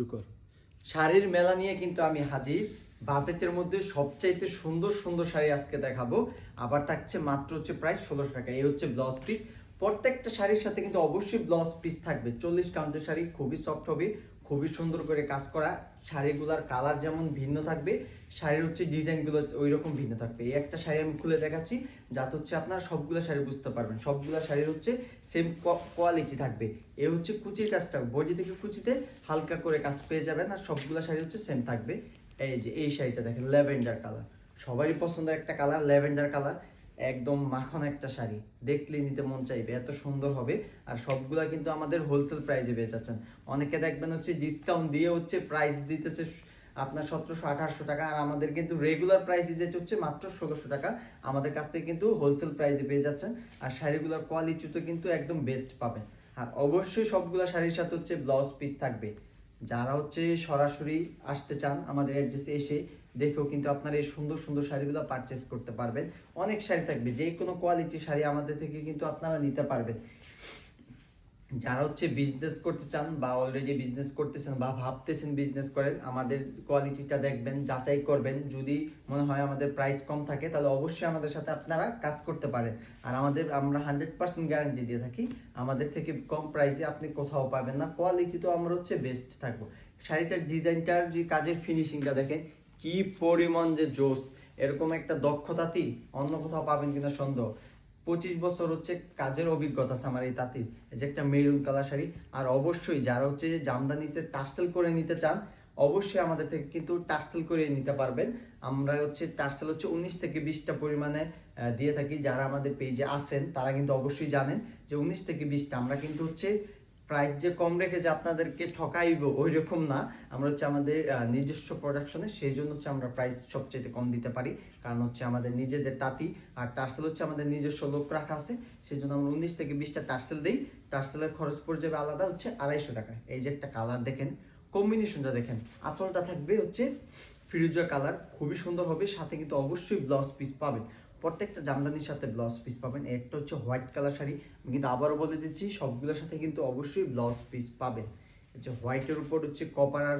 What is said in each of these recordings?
শুরু কর। শাড়ির মেলা নিয়ে কিন্তু আমি হাজির। বাজেটের মধ্যে সবচাইতে সুন্দর সুন্দর শাড়ি আজকে দেখাবো। আবার থাকছে মাত্র হচ্ছে প্রায় ষোলোশো টাকা। এই হচ্ছে ব্লাউজ পিস প্রত্যেকটা শাড়ির সাথে কিন্তু অবশ্যই ব্লাউজ পিস থাকবে। চল্লিশ কাউন্টের শাড়ি, খুবই সফট হবে। খুবই সুন্দর করে কাজ করা। শাড়িগুলোর কালার যেমন ভিন্ন থাকবে, শাড়ির হচ্ছে ডিজাইনগুলো ওই রকম ভিন্ন থাকবে। এই একটা শাড়ি আমি খুলে দেখাচ্ছি, যাতে হচ্ছে আপনারা সবগুলো শাড়ি বুঝতে পারবেন। সবগুলো শাড়ির হচ্ছে সেম কোয়ালিটি থাকবে। এ হচ্ছে কুচির কাজটা, বডি থেকে কুচিতে হালকা করে কাজ পেয়ে যাবেন আর সবগুলো শাড়ি হচ্ছে সেম থাকবে। এই যে, এই শাড়িটা দেখেন, ল্যাভেন্ডার কালার সবারই পছন্দের একটা কালার ল্যাভেন্ডার কালার একদম মাখন একটা শাড়ি। দেখলে নিতে মন চাইবে, এত সুন্দর হবে। আর সবগুলা কিন্তু আমাদের হোলসেল প্রাইসে বেচাচ্ছেন অনেকে দেখবেন হচ্ছে ডিসকাউন্ট দিয়ে হচ্ছে প্রাইস দিতেছে আপনার সতেরোশো, আঠারোশো টাকা। আর আমাদের কিন্তু রেগুলার প্রাইস যেটা হচ্ছে মাত্র ষোলোশো টাকা। আমাদের কাছ থেকে কিন্তু হোলসেল প্রাইসে পেয়ে যাচ্ছেন। আর শাড়িগুলোর কোয়ালিটি তো কিন্তু একদম বেস্ট পাবেন। আর অবশ্যই সবগুলো শাড়ির সাথে হচ্ছে ব্লাউজ পিস থাকবে। যারা হচ্ছে সরাসরি আসতে চান আমাদের অ্যাড্রেসে এসে দেখেও কিন্তু আপনারা এই সুন্দর সুন্দর শাড়িগুলো পারচেস করতে পারবেন। অনেক শাড়ি থাকবে, যে কোনো কোয়ালিটির শাড়ি আমাদের থেকে কিন্তু আপনারা নিতে পারবেন। যারা হচ্ছে বিজনেস করতে চান বা অলরেডি বিজনেস করতেছেন বা ভাবতেছেন বিজনেস করেন, আমাদের কোয়ালিটিটা দেখবেন, যাচাই করবেন। যদি মনে হয় আমাদের প্রাইস কম থাকে, তাহলে অবশ্যই আমাদের সাথে আপনারা কাজ করতে পারেন। আর আমাদের, আমরা হান্ড্রেড পার্সেন্ট গ্যারান্টি দিয়ে থাকি, আমাদের থেকে কম প্রাইসে আপনি কোথাও পাবেন না। কোয়ালিটি তো আমরা হচ্ছে বেস্ট থাকব। শাড়িটার ডিজাইনটার যে কাজের ফিনিশিংটা দেখেন কি পরিমাণ যে জোস এরকম একটা দক্ষতাতেই অন্য কোথাও পাবেন কিনা সন্দেহ। পঁচিশ বছর হচ্ছে কাজের অভিজ্ঞতা আছে আমার এই তাঁতির। এই যে একটা মেরুন কালার শাড়ি। আর অবশ্যই যারা হচ্ছে যে জামদানিতে টার্সেল করে নিতে চান, অবশ্যই আমাদের থেকে কিন্তু টার্সেল করে নিতে পারবেন। আমরা হচ্ছে টার্সেল হচ্ছে উনিশ থেকে বিশটা পরিমাণে দিয়ে থাকি। যারা আমাদের পেজে আসেন তারা কিন্তু অবশ্যই জানেন যে উনিশ থেকে বিশটা। আমরা কিন্তু হচ্ছে প্রাইস যে কম রেখে যে আপনাদেরকে ঠকাইব ওই রকম না। আমরা হচ্ছে আমাদের নিজস্ব প্রোডাকশনে সেই জন্য হচ্ছে আমরা প্রাইস সবচেয়ে কম দিতে পারি। কারণ হচ্ছে আমাদের নিজেদের তাঁতি, আর টার্সেল হচ্ছে আমাদের নিজস্ব লোক রাখা আছে। সেই জন্য আমরা উনিশ থেকে বিশটা টার্সেল দিই। টার্সেলের খরচ পড়ে যাবে আলাদা হচ্ছে আড়াইশো টাকা। এই যে একটা কালার দেখেন কম্বিনেশনটা দেখেন। আঁচলটা থাকবে হচ্ছে ফিরোজা কালার খুবই সুন্দর হবে, সাথে কিন্তু অবশ্যই ব্লাউজ পিস পাবেন। প্রত্যেকটা জামদানির সাথে ব্লাউজ পিস পাবেন। একটা হচ্ছে হোয়াইট কালার শাড়ি। আমি কিন্তু আবারও বলে দিচ্ছি, সবগুলোর সাথে কিন্তু অবশ্যই ব্লাউজ পিস পাবেন। হচ্ছে হোয়াইটের উপর হচ্ছে কপার আর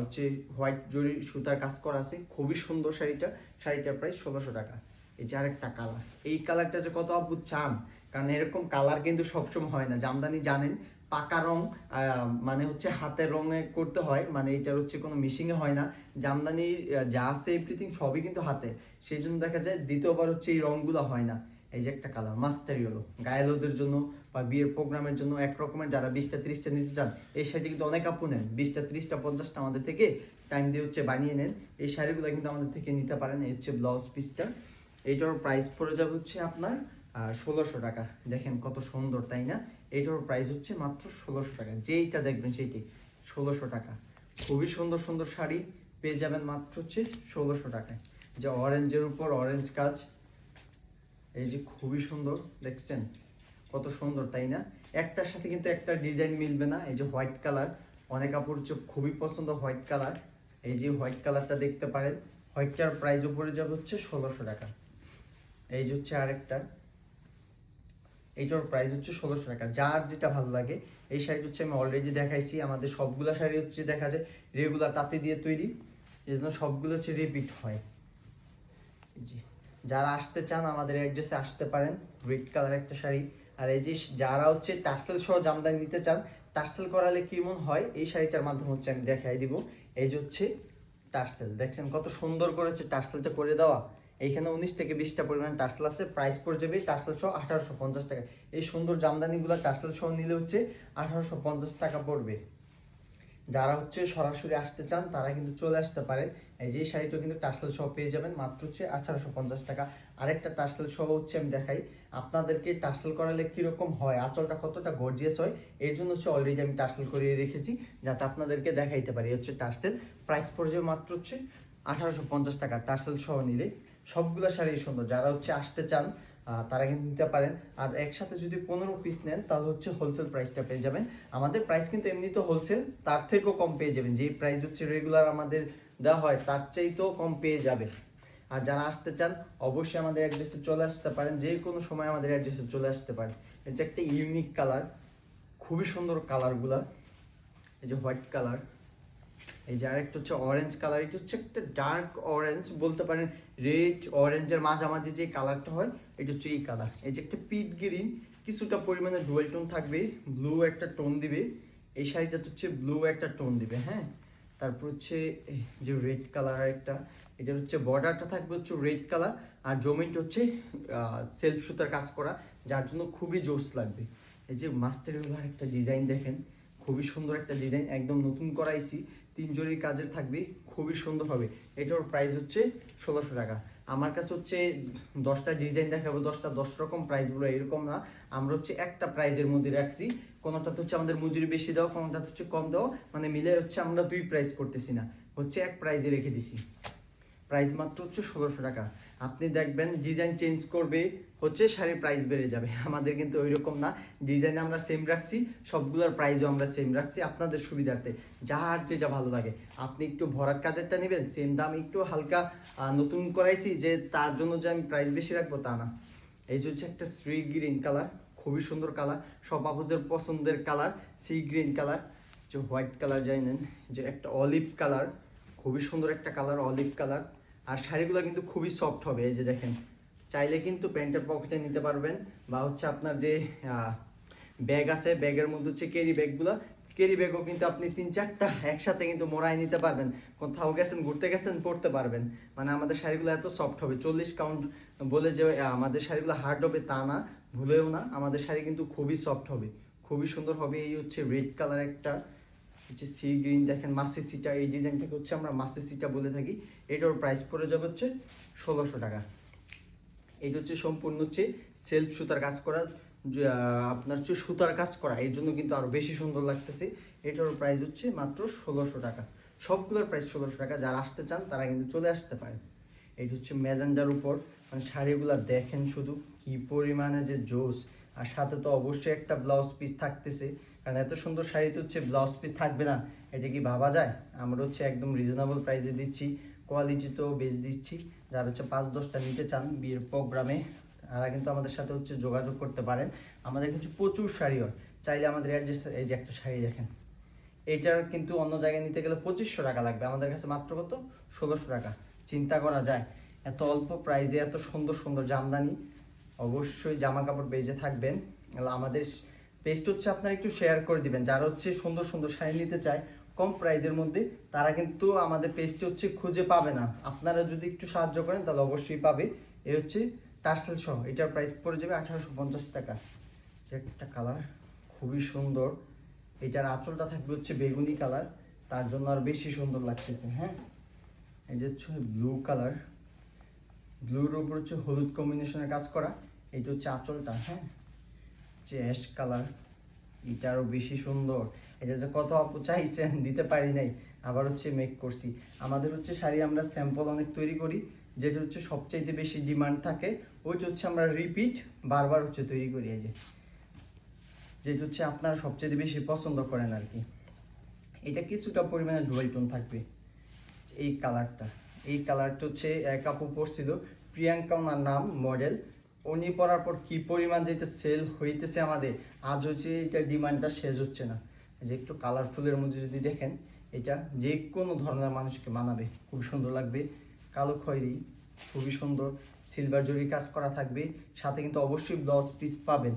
হচ্ছে হোয়াইট জরি সুতার কাজ করা আছে। খুবই সুন্দর শাড়িটা। শাড়িটার প্রায় ষোলোশো টাকা। এই যে আরেকটা কালার এই কালারটা যে কত আপু চান? কারণ এরকম কালার কিন্তু সবসময় হয় না। জামদানি জানেন, পাকা রং মানে হচ্ছে হাতের রঙে করতে হয়। মানে এটার হচ্ছে কোনো মিশিংয়ে হয় না। জামদানি যা আছে এভরিথিং সবই কিন্তু হাতে। সেই জন্য দেখা যায় দ্বিতীয়বার হচ্ছে এই রঙগুলো হয় না। এই যে একটা কালার মাস্টারি হলো গায়েলোদের জন্য বা বিয়ের প্রোগ্রামের জন্য এক রকমের যারা বিশটা, তিরিশটা নিতে চান, এই শাড়ি কিন্তু অনেক আপু নেন। বিশটা, তিরিশটা, পঞ্চাশটা আমাদের থেকে টাইম দিয়ে হচ্ছে বানিয়ে নেন। এই শাড়িগুলো কিন্তু আমাদের থেকে নিতে পারেন। এই হচ্ছে ব্লাউজ পিসটা এইটার প্রাইস পড়ে যাবে হচ্ছে আপনার ষোলোশো টাকা। দেখেন কত সুন্দর, তাই না? এইটার প্রাইস হচ্ছে মাত্র ষোলোশো টাকা। যেইটা দেখবেন সেইটি, ষোলোশো টাকা। খুবই সুন্দর সুন্দর শাড়ি পেয়ে যাবেন মাত্র হচ্ছে ষোলোশো টাকায়। যে অরেঞ্জের উপর অরেঞ্জ কাজ। এই যে খুবই সুন্দর, দেখছেন? কত সুন্দর, তাই না? একটার সাথে কিন্তু একটা ডিজাইন মিলবে না। এই যে হোয়াইট কালার, অনেক কাপড় হচ্ছে খুবই পছন্দ হোয়াইট কালার। এই যে হোয়াইট কালারটা দেখতে পারেন, হোয়াইটটার প্রাইস উপরে যাবে হচ্ছে ষোলোশো টাকা। এই যে হচ্ছে আরেকটা, এইটার প্রাইস হচ্ছে ষোলোশো টাকা। যার যেটা ভালো লাগে, এই শাড়ি হচ্ছে আমি অলরেডি দেখাইছি। আমাদের সবগুলো শাড়ি হচ্ছে দেখা যায় রেগুলার তাঁতি দিয়ে তৈরি। এই জন্য সবগুলো হচ্ছে রিপিট হয়। যারা আসতে চান, আমাদের অ্যাড্রেসে আসতে পারেন। রেড কালার একটা শাড়ি। আর এই যে যারা হচ্ছে টার্সেল সহ জামদানি নিতে চান টার্সেল করালে কেমন হয়? এই শাড়িটার মাধ্যমে হচ্ছে আমি দেখাই দিব। এই যে হচ্ছে টার্সেল দেখছেন কত সুন্দর করেছে টার্সেলটা করে দেওয়া। এইখানে উনিশ থেকে বিশটা পরিমাণ টার্সেল আছে। প্রাইস পড়ে যাবে টার্সেল সহ আঠারোশো পঞ্চাশ টাকা। এই সুন্দর জামদানিগুলো টার্সেল সহ নিলে হচ্ছে আঠারোশো পঞ্চাশ টাকা পড়বে। যারা হচ্ছে সরাসরি আসতে চান, তারা কিন্তু চলে আসতে পারেন। এই যে শাড়িটা কিন্তু টার্সেল সহ পেয়ে যাবেন মাত্র হচ্ছে আঠারোশো পঞ্চাশ টাকা। আরেকটা টার্সেল সহ হচ্ছে আমি দেখাই, আপনাদেরকে টার্সেল করালে কীরকম হয়, আঁচলটা কতটা গর্জিয়াস হয়, এর জন্য হচ্ছে অলরেডি আমি টার্সেল করিয়ে রেখেছি, যাতে আপনাদেরকে দেখাইতে পারি। হচ্ছে টার্সেল প্রাইস পর্যায়ে মাত্র হচ্ছে আঠারোশো পঞ্চাশ টাকা টার্সেল সহ নিলে। সবগুলো শাড়ি সুন্দর, যারা হচ্ছে আসতে চান তারা কিন্তু নিতে পারেন। আর একসাথে যদি পনেরো পিস নেন, তাহলে হচ্ছে হোলসেল প্রাইসটা পেয়ে যাবেন। আমাদের প্রাইস কিন্তু এমনি তো হোলসেল তার থেকেও কম পেয়ে যাবেন। যেই প্রাইস হচ্ছে রেগুলার আমাদের দেওয়া হয়, তার চাইতেও কম পেয়ে যাবে। আর যারা আসতে চান, অবশ্যই আমাদের অ্যাড্রেসে চলে আসতে পারেন। যে কোনো সময় আমাদের অ্যাড্রেসে চলে আসতে পারেন। এই যে একটা ইউনিক কালার খুবই সুন্দর কালারগুলা এই যে হোয়াইট কালার এই যে আরেকটা হচ্ছে অরেঞ্জ কালার এটা হচ্ছে একটা ডার্ক অরেঞ্জ বলতে পারেন রেড অরেঞ্জের মাঝামাঝি যে কালারটা হয়, এটা হচ্ছে এই কালার এই যে একটা পিট গ্রিন, কিছুটা পরিমাণে ডুয়েল টোন থাকবে ব্লু একটা টোন দিবে, এই শাড়িটা হচ্ছে ব্লু একটা টোন দিবে হ্যাঁ? তারপর হচ্ছে যে রেড কালার একটা এটা হচ্ছে বর্ডারটা থাকবে হচ্ছে রেড কালার আর জমিনটা হচ্ছে সেলফ সুতার কাজ করা, যার জন্য খুবই জোস লাগবে। এই যে মাস্টার একটা ডিজাইন দেখেন, খুবই সুন্দর একটা ডিজাইন একদম নতুন করাইছি। তিন জরির কাজের থাকবে, খুবই সুন্দর হবে। এটার প্রাইস হচ্ছে ষোলোশো টাকা। আমার কাছে হচ্ছে দশটা ডিজাইন দেখাবো, দশটা দশ রকম প্রাইসগুলো এরকম না। আমরা হচ্ছে একটা প্রাইজের মধ্যে রাখছি। কোনোটাতে হচ্ছে আমাদের মজুরি বেশি দাও, কোনোটাতে হচ্ছে কম দাও। মানে মিলে হচ্ছে আমরা দুই প্রাইস করতেছি না। হচ্ছে এক প্রাইজে রেখে দিছি। প্রাইস মাত্র হচ্ছে ষোলোশো টাকা। আপনি দেখবেন ডিজাইন চেঞ্জ করবে, হচ্ছে শাড়ির প্রাইস বেড়ে যাবে। আমাদের কিন্তু ওই রকম না ডিজাইন আমরা সেম রাখছি, সবগুলোর প্রাইসও আমরা সেম রাখছি আপনাদের সুবিধার্থে। যার যেটা ভালো লাগে। আপনি একটু ভরাট কাজেরটা নেবেন সেম দাম একটু হালকা নতুন করাইছি যে তার জন্য যে আমি প্রাইস বেশি রাখব তা না। এই যে হচ্ছে একটা শ্রী গ্রিন কালার খুবই সুন্দর কালার সব আপুজের পছন্দের কালার সি গ্রিন কালার যে হোয়াইট কালার জানেন? যে একটা অলিভ কালার খুবই সুন্দর একটা কালার অলিভ কালার আর শাড়িগুলো কিন্তু খুবই সফট হবে, এই যে দেখেন। চাইলে কিন্তু প্যান্টের পকেটে নিতে পারবেন, বা হচ্ছে আপনার যে ব্যাগ আছে ব্যাগের মধ্যে হচ্ছে ক্যারি ব্যাগগুলো ক্যারি ব্যাগও কিন্তু আপনি তিন চারটা একসাথে কিন্তু মোড়াই নিতে পারবেন, কোথাও গেছেন, ঘুরতে গেছেন, পড়তে পারবেন। মানে আমাদের শাড়িগুলো এত সফট হবে, চল্লিশ কাউন্ট বলে যে আমাদের শাড়িগুলো হার্ড হবে তা না, ভুলেও না। আমাদের শাড়ি কিন্তু খুবই সফট হবে, খুবই সুন্দর হবে, এই হচ্ছে রেড কালার একটা। হচ্ছে সি গ্রিন দেখেন মাসি সিটা এই ডিজাইনটাকে হচ্ছে আমরা মাসি সিটা বলে থাকি। এটার প্রাইস পড়ে যাবে হচ্ছে ষোলোশো টাকা। এটা হচ্ছে সম্পূর্ণ হচ্ছে সেলফ সুতার কাজ করা আপনার হচ্ছে সুতার কাজ করা। এর জন্য কিন্তু আরও বেশি সুন্দর লাগতেছে। এটার প্রাইস হচ্ছে মাত্র ষোলোশো টাকা। সবগুলোর প্রাইস ষোলোশো টাকা। যারা আসতে চান, তারা কিন্তু চলে আসতে পারে এটা হচ্ছে ম্যাজেন্ডার উপর। মানে শাড়িগুলো দেখেন শুধু কি পরিমাণে যে জোস। আর সাথে তো অবশ্যই একটা ব্লাউজ পিস থাকতেছে। কারণ এত সুন্দর শাড়িতে হচ্ছে ব্লাউজ পিস থাকবে না। এটা কি ভাবা যায়? আমরা হচ্ছে একদম রিজনেবল প্রাইসে দিচ্ছি কোয়ালিটি তো বেশ দিচ্ছি। যারা হচ্ছে পাঁচ দশটা নিতে চান বিয়ের প্রোগ্রামে, তারা কিন্তু আমাদের সাথে হচ্ছে যোগাযোগ করতে পারেন। আমাদের কিছু প্রচুর শাড়ি হয়। চাইলে আমাদের অ্যাড্রেস এই যে একটা শাড়ি দেখেন। এটার কিন্তু অন্য জায়গায় নিতে গেলে পঁচিশশো টাকা লাগবে। আমাদের কাছে মাত্র কত? ষোলোশো টাকা। চিন্তা করা যায়। এত অল্প প্রাইজে এত সুন্দর সুন্দর জামদানি। অবশ্যই জামা কাপড় বেজে থাকবেন। আমাদের পেজটা হচ্ছে আপনারা একটু শেয়ার করে দিবেন। যারা হচ্ছে সুন্দর সুন্দর শাড়ি নিতে চায়, কম প্রাইজের মধ্যে, তারা কিন্তু আমাদের পেজটি হচ্ছে খুঁজে পাবে না। আপনারা যদি একটু সাহায্য করেন, তাহলে অবশ্যই পাবে। এই হচ্ছে টার্সেল সহ, এটার প্রাইস পড়ে যাবে আঠারোশো পঞ্চাশ টাকা। যে একটা কালার খুবই সুন্দর। এটার আঁচলটা থাকবে হচ্ছে বেগুনি কালার তার জন্য আর বেশি সুন্দর লাগতেছে হ্যাঁ? এই যে হচ্ছে ব্লু কালার ব্লুর উপর হচ্ছে হলুদ কম্বিনেশনের কাজ করা, এটা হচ্ছে আঁচলটা হ্যাঁ? যে অ্যাশ কালার, এটা আরও বেশি সুন্দর। এটা যে কত আপু চাইছেন, দিতে পারি নাই, আবার হচ্ছে মেক করছি। আমাদের হচ্ছে শাড়ি আমরা স্যাম্পল অনেক তৈরি করি, যেটা হচ্ছে সবচাইতে বেশি ডিমান্ড থাকে, ওইটা হচ্ছে আমরা রিপিট বারবার হচ্ছে তৈরি করি, এই যে। যেটা হচ্ছে আপনারা সবচেয়ে বেশি পছন্দ করেন আর কি। এটা কিছুটা পরিমাণে ডুয়েল টোন থাকবে, এই কালারটা। এই কালারটা হচ্ছে এক আপু পড়ছিল প্রিয়াঙ্কা ওনার নাম মডেল উনি পরার পর কি পরিমাণ যেটা সেল হইতেছে আমাদের আজ হচ্ছে এটা ডিমান্ডটা শেষ হচ্ছে না। যে একটু কালারফুলের মধ্যে যদি দেখেন, এটা যে কোনো ধরনের মানুষকে মানাবে। খুব সুন্দর লাগবে। কালো খয়েরি, খুবই সুন্দর। সিলভার জরি কাজ করা থাকবে। সাথে কিন্তু অবশ্যই ব্লাউজ পিস পাবেন।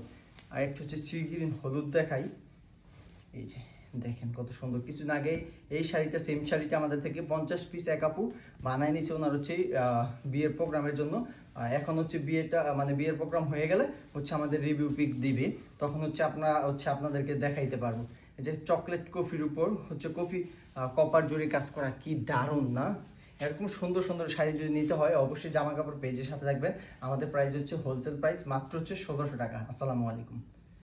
আর একটা হচ্ছে সি গ্রিন হলুদ দেখাই। এই যে দেখেন কত সুন্দর। কিছুদিন আগে এই শাড়িটা সেম শাড়িটা আমাদের থেকে পঞ্চাশ পিস এক আপু বানায় নিছে ওনার হচ্ছে বিয়ের প্রোগ্রামের জন্য। এখন হচ্ছে বিয়েটা মানে বিয়ের প্রোগ্রাম হয়ে গেলে হচ্ছে আমাদের রিভিউ পিক দিবে। তখন হচ্ছে আপনারা হচ্ছে আপনাদেরকে দেখাইতে পারব। যে চকলেট কফির উপর হচ্ছে কফি কপার জুড়ে কাজ করা কি দারুণ না? এরকম সুন্দর সুন্দর শাড়ি যদি নিতে হয়, অবশ্যই জামা কাপড় পেজের সাথে থাকবেন। আমাদের প্রাইস হচ্ছে হোলসেল প্রাইস মাত্র হচ্ছে ষোলোশো টাকা। আসসালামু আলাইকুম।